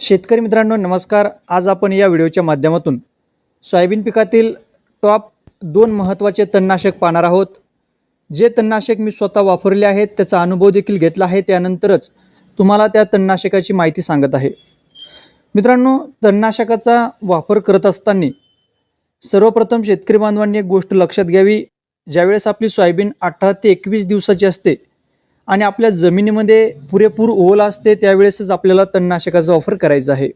शेतकरी मित्रांनो नमस्कार. आज आपण या व्हिडिओच्या माध्यमातून सोयाबीन पिकातील टॉप दोन महत्त्वाचे तणनाशक पाहणार आहोत. जे तणनाशक मी स्वतः वापरले आहेत त्याचा अनुभव देखील घेतला आहे. त्यानंतरच तुम्हाला त्या तणनाशकाची माहिती सांगत आहे. मित्रांनो तणनाशकाचा वापर करत असताना सर्वप्रथम शेतकरी बांधवांनी एक गोष्ट लक्षात घ्यावी. ज्यावेळेस आपली सोयाबीन अठरा ते एकवीस दिवसाची असते आणि आपल्या जमिनीमध्ये पुरेपूर ओल असते त्यावेळेसच आपल्याला तणनाशकाचा वापर करायचा आहे.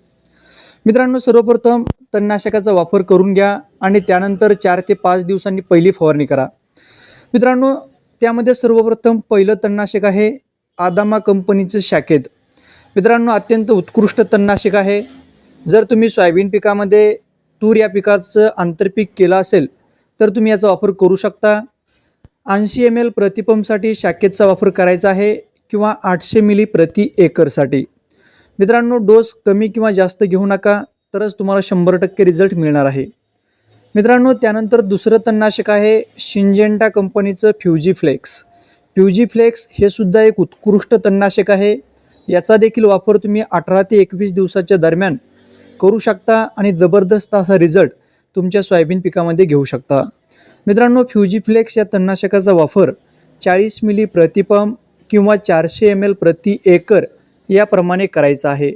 मित्रांनो सर्वप्रथम तणनाशकाचा वापर करून घ्या आणि त्यानंतर चार ते पाच दिवसांनी पहिली फवारणी करा. मित्रांनो त्यामध्ये सर्वप्रथम पहिलं तणनाशक आहे आदामा कंपनीचं शाखेत मित्रांनो अत्यंत उत्कृष्ट तणनाशक आहे. जर तुम्ही सोयाबीन पिकामध्ये तूर या पिकाचं आंतरपीक केलं असेल तर तुम्ही याचा वापर करू शकता. ऐंशी एम एल प्रतिपंपसाठी शाखेचा वापर करायचा आहे किंवा आठशे मिली प्रति एकरसाठी. मित्रांनो डोस कमी किंवा जास्त घेऊ नका तरच तुम्हाला शंभर टक्के रिझल्ट मिळणार आहे. मित्रांनो त्यानंतर दुसरं तणनाशक आहे शिंजेंटा कंपनीचं फ्युजी फ्लेक्स फ्युजी फ्लेक्स हे सुद्धा एक उत्कृष्ट तणनाशक आहे. याचा देखील वापर तुम्ही अठरा ते एकवीस दिवसाच्या दरम्यान करू शकता आणि जबरदस्त असा रिझल्ट तुमच्या सोयाबीन पिकामध्ये घेऊ शकता. मित्रांनो फ्युजीफ्लेक्स या तणनाशकाचा वापर चाळीस मिली प्रतिपंप किंवा चारशे एम एल प्रति एकर याप्रमाणे करायचा आहे.